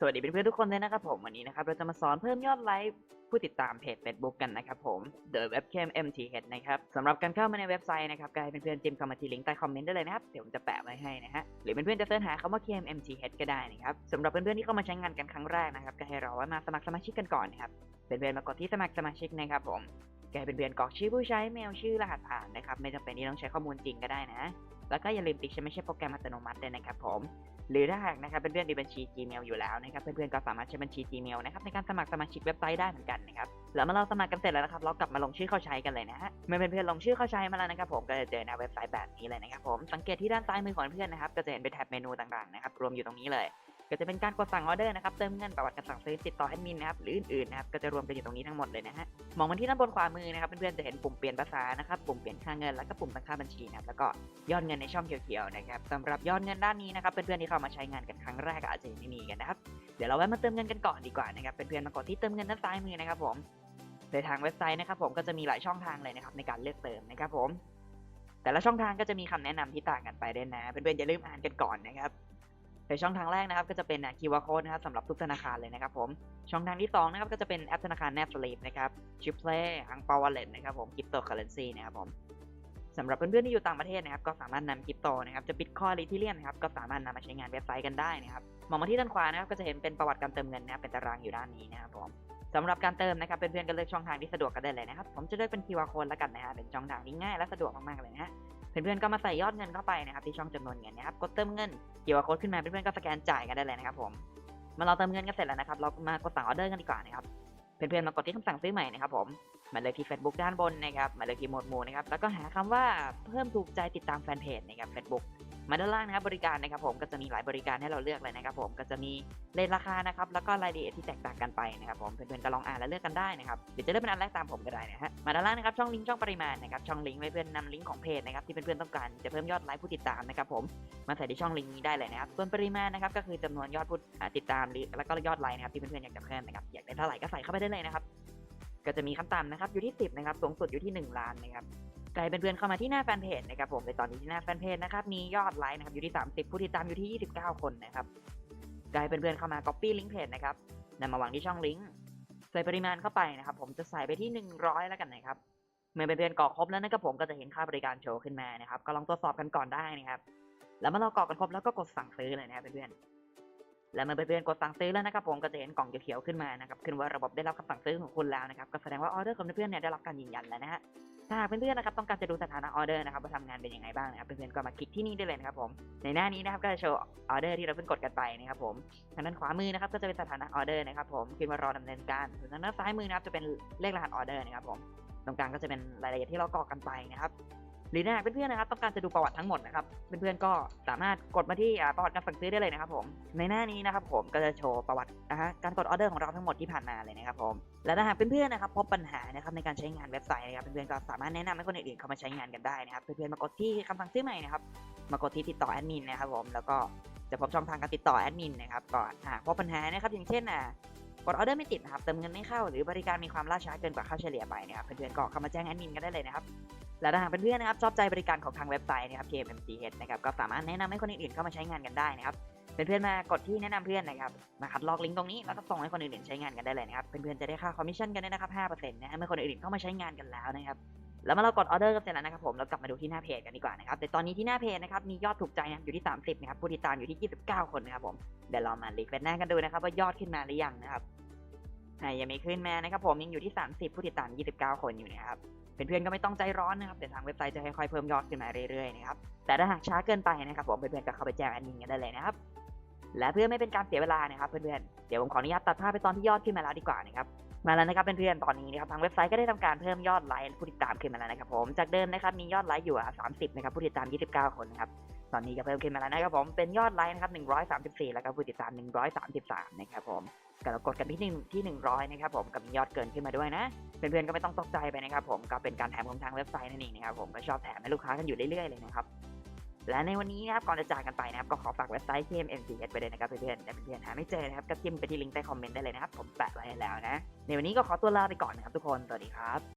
สวัสดีเพื่อนๆทุกคนเลยนะครับผมวันนี้นะครับเราจะมาสอนเพิ่มยอดไลค์ผู้ติดตามเพจ Facebook กันนะครับผม The Webcam MTH นะครับสำหรับการเข้ามาในเว็บไซต์นะครับก็ให้เพื่อนๆจิ้มเข้ามาที่ลิงก์ใต้คอมเมนต์ได้เลยนะครับเดี๋ยวผมจะแปะไว้ให้นะฮะหรือเพื่อนๆจะเสิร์ชหาคำว่า KMMTH ก็ได้นะครับสำหรับเพื่อนๆที่เข้ามาใช้งานกันครั้งแรกนะครับก็ให้เราว่ามาสมัครสมาชิกกันก่อนนะครับเพื่อนๆมากดที่สมัครสมาชิกนะครับผม ก็ให้เพื่อนกรอกชื่อผู้ใช้เมลชื่อรหัสผ่านนะครับ ไม่จำเป็นที่ต้องใช้ข้อมูลจริงก็ได้นะ แล้วก็อย่าลืมติดใช้ไม่ใช่โปรแกรมอัตโนมัติด้วยนะครับผม หรือถ้าหากนะครับเพื่อนๆมีบัญชี Gmail อยู่แล้วนะครับ เพื่อนๆก็สามารถใช้บัญชี Gmail นะครับในการสมัครสมาชิกเว็บไซต์ได้เหมือนกันนะครับแล้วเมื่อเราสมัครกันเสร็จแล้วนะครับ เรากลับมาลงชื่อเข้าใช้กันเลยนะฮะเมื่อเพื่อนๆลงชื่อเข้าใช้มาแล้วนะครับผมก็จะเจอหน้าเว็บไซต์แบบนี้เลยนะครับผมสังเกตที่ด้านซ้ายมือของเพื่อนนะครับก็จะเห็นเป็นแท็บเมนูต่างๆนะครับรวมอยู่ตรงนี้เลย ก็จะเป็นการกดสั่งออเดอร์นะครับ เติมเงินประวัติการสั่งซื้อติดต่อแอดมินนะครับ หรืออื่นๆนะครับ ก็จะรวมกันอยู่ตรงนี้ทั้งหมดเลยนะฮะ มองมาที่ด้านบนขวามือนะครับเพื่อนๆจะเห็นปุ่มเปลี่ยนภาษานะครับ ปุ่มเปลี่ยนค่าเงิน แล้วก็ปุ่มตั้งค่าบัญชีนะครับ แล้วก็ยอดเงินในช่องเขียวๆนะครับสำหรับยอดเงินด้านนี้นะครับ เพื่อนๆที่เข้ามาใช้งานกันครั้งแรกอาจจะยังไม่มีกันนะครับ เดี๋ยวเราแวะมาเติมเงินกันก่อนดีกว่านะครับ เพื่อนๆมากดที่เติมเงินด้านซ้ายมือนะครับผมโดยทางเว็บไซต์นะครับผมก็จะมีหลายช่องทางเลยนะครับในการเลือกเติมนะครับผม แต่ละช่องทางก็จะมีคำแนะนำที่ต่างกันไปด้วยนะ เพื่อนๆอย่าลืมอ่านกันก่อนนะครับ โดยช่องทางแรกนะครับก็จะเป็น QR code นะครับสำหรับทุกธนาคารเลยนะครับผม ช่องทางที่2นะครับก็จะเป็นแอปธนาคาร n a p s l e e p นะครับชิปเพลย์อังเปาวอลเล็ตนะครับผมคริปโตเคอเรนซีนะครับผมสำหรับเพื่อนๆที่อยู่ต่างประเทศนะครับก็สามารถนำคริปโตนะครับจะบิตคอยหรือทีเรียมนะครับก็สามารถนำมาใช้งานเว็บไซต์กันได้นะครับมองมาที่ด้านขวานะครับก็จะเห็นเป็นประวัติการเติมเงินนะครับเป็นตารางอยู่ด้านนี้นะครับผมสำหรับการเติมนะครับเพื่อนๆก็เลือกช่องทางที่สะดวกกันได้เลยนะครับผมจะเลือกเป็น QR code แล้วกันนะฮะเป็นช่องทางที่ง่ายและสะดวกมากๆเลยนะฮะ เพื่อนๆก็มาใส่ยอดเงินเข้าไปนะครับที่ช่องจำนวนเงินนะครับกดเติมเงินเกี่ยวกับโค้ดขึ้นมาเพื่อนๆก็สแกนจ่ายกันได้เลยนะครับผมเมาเราเติมเงินกันเสร็จแล้วนะครับ เรามากดสั่งออเดอร์กันดีกว่านะครับเพื่อนๆมากดที่คำสั่งซื้อใหม่นะครับผมมาเลยที่ Facebook ด้านบนนะครับมาเลยที่โหมดหมู่นะครับแล้วก็หาคำว่าเพิ่มถูกใจติดตามแฟนเพจนะครับ Facebook มาด้านล่างนะครับบริการนะครับผมก็จะมีหลายบริการให้เราเลือกเลยนะครับผมก็จะมีเลทราคานะครับแล้วก็รายละเอียดที่แตกต่างกันไปนะครับผมเพื่อนๆก็ลองอ่านและเลือกกันได้นะครับหรือจะเลือกเป็นอันแรกตามผมก็ได้นะฮะมาด้านล่างนะครับช่องลิงก์ช่องปริมาณนะครับช่องลิงก์ไว้เพื่อนนำลิงก์ของเพจนะครับที่เพื่อนๆต้องการจะเพิ่มยอดไลค์ผู้ติดตามนะครับผมมาใส่ที่ช่องลิงก์นี้ได้เลยนะครับส่วนปริมาณนะครับก็คือจำนวนยอดผู้ติดตามหรือแล้วก็ยอดไลค์นะครับที่เพื่อนๆอยากจะเพิ่มนะครับอยากได้เท่าไหร่ก็ใส่เข้าไปได้เลยนะครับก็จะมีขั้นต่ำนะครับอยู่ที่ 10นะครับสูงสุดอยู่ที่ 1 ล้านนะครับ ใครเป็นเพื่อนเข้ามาที่หน้าแฟนเพจนะครับผมในตอนนี้ที่หน้าแฟนเพจนะครับมียอดไลค์นะครับอยู่ที่ 30 ผู้ติดตามอยู่ที่ 29 คนนะครับใครเป็นเพื่อนเข้ามา copy ลิงก์เพจนะครับนำมาวางที่ช่องลิงก์ใส่ปริมาณเข้าไปนะครับ ผมจะใส่ไปที่ 100 แล้วกันนะครับเมื่อเป็นเพื่อนกรอกครบแล้วนะครับผมก็จะเห็นค่าบริการโชว์ขึ้นมานะครับก็ลองตรวจสอบกันก่อนได้นะครับแล้วเมื่อเรากรอกกันครบแล้วก็กดสั่งซื้อเลยนะครับเพื่อนๆแล้วเมื่อเพื่อนๆกดสั่งซื้อแล้วนะครับผมก็จะเห็นกล่องเขียวๆขึ้นมานะครับขึ้นว่าระบบได้รับคำสั่งซื้อของคุณแล้วนะครับก็แสดงว่าออเดอร์ของเพื่อนๆเนี่ยได้รับการยืนยันแล้วนะฮะ ถ้าเพื่อนๆนะครับต้องการจะดูสถานะออเดอร์นะครับว่าทำงานเป็นยังไงบ้างนะครับเพื่อนๆก็มาคลิกที่นี่ได้เลยนะครับผมในหน้านี้นะครับก็จะโชว์ออเดอร์ที่เราเพิ่งกดกันไปนะครับผมทางด้านขวามือนะครับก็จะเป็นสถานะออเดอร์นะครับผมขึ้นมารอดำเนินการส่วนทางด้านซ้ายมือนะครับจะเป็นเลขรหัสออเดอร์นะครับผมตรงกลางก็จะเป็นรายละเอียดที่เรากรอกกันไปนะครับ หรือถ้าหากเพื่อนๆนะครับต้องการจะดูประวัติทั้งหมดนะครับเพื่อนๆก็สามารถกดมาที่ประวัติการสั่งซื้อได้เลยนะครับผมในหน้านี้นะครับผมก็จะโชว์ประวัตินะฮะการกดออเดอร์ของเราทั้งหมดที่ผ่านมาเลยนะครับผมและถ้าหากเพื่อนๆนะครับพบปัญหานะครับในการใช้งานเว็บไซต์นะครับเพื่อนๆก็สามารถแนะนำให้คนอื่นๆเข้ามาใช้งานกันได้นะครับเพื่อนๆมากดที่คำสั่งซื้อใหม่นะครับมากดที่ติดต่อแอดมินนะครับผมแล้วก็จะพบช่องทางการติดต่อแอดมินนะครับก่อนหากพบปัญหานะครับอย่างเช่นอ่ากดออเดอร์ไม่ติดนะครับเติมเงินไม่เข้าหรือบริการมีความล่าช้าเกินกว่าค่าเฉลี่ยไปนะครับเพื่อนๆก็เข้ามาแจ้งแอดมินกันได้เลยนะครับ และถ้าหากเพื่อนๆนะครับชอบใจบริการของทางเว็บไซต์นะครับ KMMCH นะครับก็สามารถแนะนำให้คนอื่นๆเข้ามาใช้งานกันได้นะครับเพื่อนๆมากดที่แนะนำเพื่อนนะครับมาคัดลอกลิงก์ตรงนี้แล้วก็ส่งให้คนอื่นๆใช้งานกันได้เลยนะครับเพื่อนๆจะได้ค่าคอมมิชชั่นกันได้นะครับ5%นะฮะเมื่อคนอื่นๆเข้ามาใช้งานกันแล้วนะครับแล้วเมื่อเรากดออเดอร์กันเสร็จแล้วนะครับผมเรากลับมาดูที่หน้าเพจกันดีกว่านะครับแต่ตอนนี้ที่หน้าเพจนะครับมียอดถูกใจนะอยู่ที่ 30นะครับผู้ติดตามอยู่ที่ 29 คนนะครับผมเดี๋ยวเรามารีเฟรชหน้ากันดูนะครับว่ายอดขึ้นมาหรือยังนะครับ อ่ายังไม่ขึ้นมานะครับผมยังอยู่ที่ 30 ผู้ติดตาม 29 คนอยู่นะครับเพื่อนๆก็ไม่ต้องใจร้อนนะครับเดี๋ยวทางเว็บไซต์จะค่อยๆเพิ่มยอดขึ้นมาเรื่อยๆนะครับแต่ถ้าหากช้าเกินไปนะครับผมเพื่อนๆก็เข้าไปแจ้งแอดมินกันได้เลยนะครับและเพื่อไม่เป็นการเสียเวลานะครับเพื่อนๆเดี๋ยวผมขออนุญาตตัดภาพไปตอนที่ยอดขึ้นมาแล้วดีกว่านะครับมาแล้วนะครับเพื่อนๆตอนนี้นะครับทางเว็บไซต์ก็ได้ทำการเพิ่มยอดไลค์ผู้ติดตามขึ้นมาแล้วนะครับผมจากเดิมนะครับมียอดไลค์อยู่30นะครับผู้ติดตาม 29 คนนะครับตอนนี้ก็เพิ่มขึ้นมาแล้วนะครับผมเป็นยอดไลค์นะครับ134 แล้วก็ผู้ติดตาม 133 นะครับผม ก็เรากดกันที่หนึ่งที่หนึ่งร้อยนะครับผมกับมียอดเกินขึ้นมาด้วยนะ เพื่อนๆก็ไม่ต้องตกใจไปนะครับผมก็เป็นการแถมของทางเว็บไซต์นั่นเองนะครับผมก็ชอบแถมให้ลูกค้ากันอยู่เรื่อยๆเลยนะครับและในวันนี้นะครับก่อนจะจากกันไปนะครับก็ขอฝากเว็บไซต์ KMMCS ไปเลยนะครับเพื่อนๆแต่เพื่อนๆหาไม่เจอนะครับก็จิ้มไปที่ลิงก์ใต้คอมเมนต์ได้เลยนะครับผมแปะไว้ให้แล้วนะในวันนี้ก็ขอตัวลาไปก่อนนะครับทุกคนสวัสดีครับ